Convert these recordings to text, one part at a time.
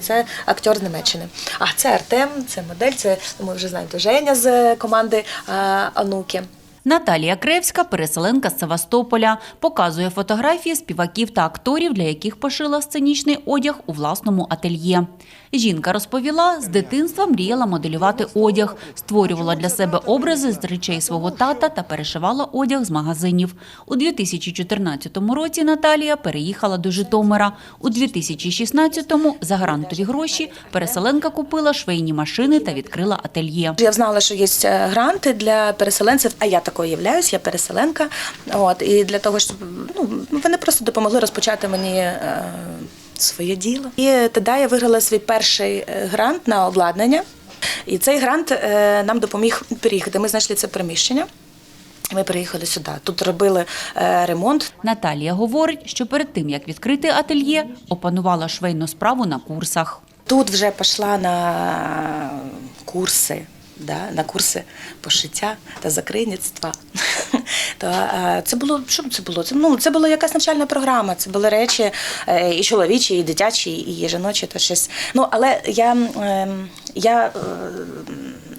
Це актер з Німеччини. А це Артем, це модель, це ми вже знаємо Женя з команди а, Ануки. Наталія Кревська, переселенка з Севастополя, показує фотографії співаків та акторів, для яких пошила сценічний одяг у власному ательє. Жінка розповіла, з дитинства мріяла моделювати одяг, створювала для себе образи з речей свого тата та перешивала одяг з магазинів. У 2014 році Наталія переїхала до Житомира. У 2016-му за грантові гроші переселенка купила швейні машини та відкрила ательє. Я знала, що є е, гранти для переселенців, а я такою являюсь, я переселенка. От і для того, щоб ну вони просто допомогли розпочати мені. Е, Своє діло. І тоді я виграла свій перший е, грант на обладнання. І цей грант е, нам допоміг переїхати. Ми знайшли це приміщення. Ми переїхали сюди. Тут робили е, ремонт. Наталія говорить, що перед тим як відкрити ательє, опанувала швейну справу на курсах. Тут вже пішла на курси, да, на курси пошиття та закриництва. То, е, це було що це було? Це, ну, це була якась навчальна програма. Це були речі е, і чоловічі, і дитячі, і жіночі, то щось. Ну, але я, е, я е,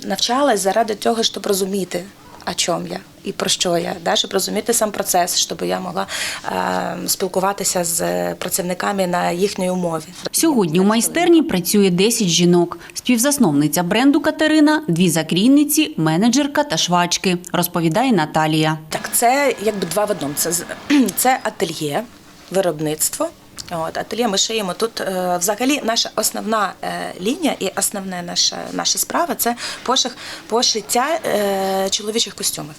навчалась заради того, щоб розуміти. О чому я і про що я, да, щоб розуміти сам процес, щоб я могла е, спілкуватися з працівниками на їхній умові. Сьогодні у майстерні працює 10 жінок. Співзасновниця бренду Катерина, дві закрійниці, менеджерка та швачки, розповідає Наталія. Так, це якби два в одному. Це, це ательє, виробництво. От, ательє ми шиємо тут. е, Взагалі, наша основна е, лінія і основна наша, наша справа це пошив, пошиття е, чоловічих костюмів.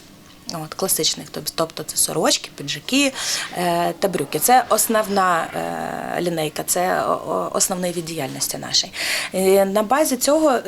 От, класичних, тобто це сорочки, піджаки та брюки. Це основна лінейка, це основний від діяльності нашої. На базі цього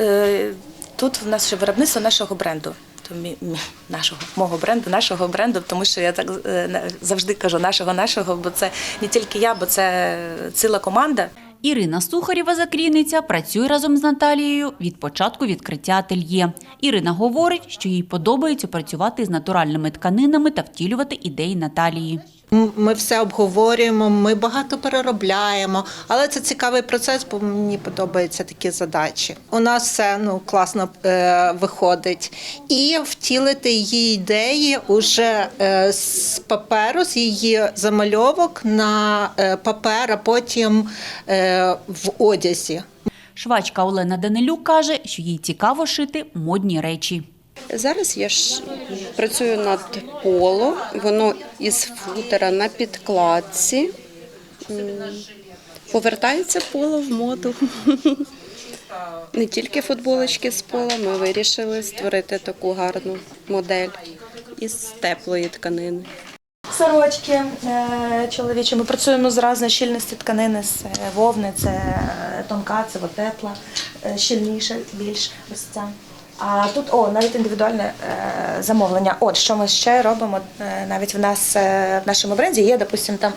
тут в нас ще виробництво нашого бренду. То мі- мі- нашого мого бренду, нашого бренду, тому що я так е, завжди кажу нашого, нашого, бо це не тільки я, бо це ціла команда. Ірина Сухарєва, закрійниця, працює разом з Наталією від початку відкриття ательє. Ірина говорить, що їй подобається працювати з натуральними тканинами та втілювати ідеї Наталії. Ми все обговорюємо, ми багато переробляємо, але це цікавий процес, бо мені подобаються такі задачі. У нас все ну класно е, виходить, і втілити її ідеї уже е, з паперу, з її замальовок на е, папер, а потім е, в одязі. Швачка Олена Данилюк каже, що їй цікаво шити модні речі. Зараз я ж працюю над поло, воно із футера на підкладці. Повертається поло в моду. Не тільки футболочки з пола, ми вирішили створити таку гарну модель із теплої тканини. Сорочки е, чоловічі. Ми працюємо з різної щільності тканини, з е, вовни, це е, тонка, це тепла, е, щільніша більш ось ця. А тут о, навіть індивідуальне е, замовлення. От що ми ще робимо. е, навіть в нас е, в нашому бренді є, допустимо, там,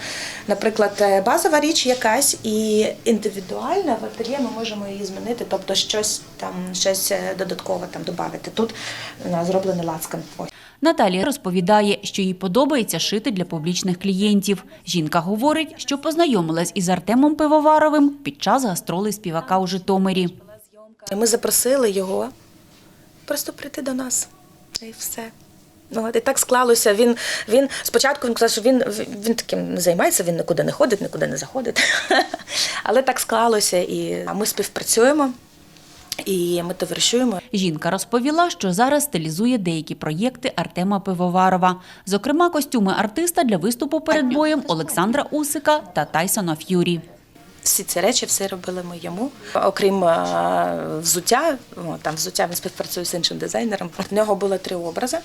наприклад, е, базова річ якась, і індивідуальна в ательє ми можемо її змінити, тобто щось там, щось е, додаткове там додати. Тут е, зроблений лацкан. Наталія розповідає, що їй подобається шити для публічних клієнтів. Жінка говорить, що познайомилась із Артемом Пивоваровим під час гастролей співака у Житомирі. Ми запросили його просто прийти до нас. І все. Ну, от і так склалося. Він, він спочатку він казав, що він, він таким не займається, він нікуди не ходить, нікуди не заходить. Але так склалося, і ми співпрацюємо, і ми товаришуємо. Жінка розповіла, що зараз стилізує деякі проєкти Артема Пивоварова, зокрема костюми артиста для виступу перед боєм Олександра Усика та Тайсона Ф'юрі. Всі ці речі все робили ми йому. Окрім е, взуття, там взуття він співпрацює з іншим дизайнером. У нього було три образи: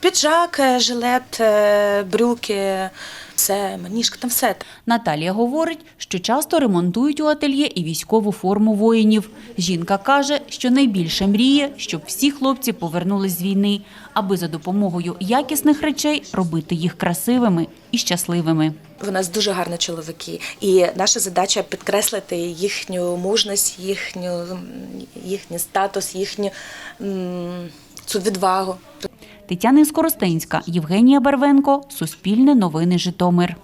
піджак, жилет, е, брюки, все, маніжка, там все. Наталія говорить, що часто ремонтують у ательє і військову форму воїнів. Жінка каже, що найбільше мріє, щоб всі хлопці повернулись з війни, аби за допомогою якісних речей робити їх красивими і щасливими. У нас дуже гарні чоловіки, і наша задача підкреслити їхню мужність, їхню, їхній статус, їхню цю відвагу. Тетяна Скоростенська, Євгенія Барвенко, Суспільне новини Житомир.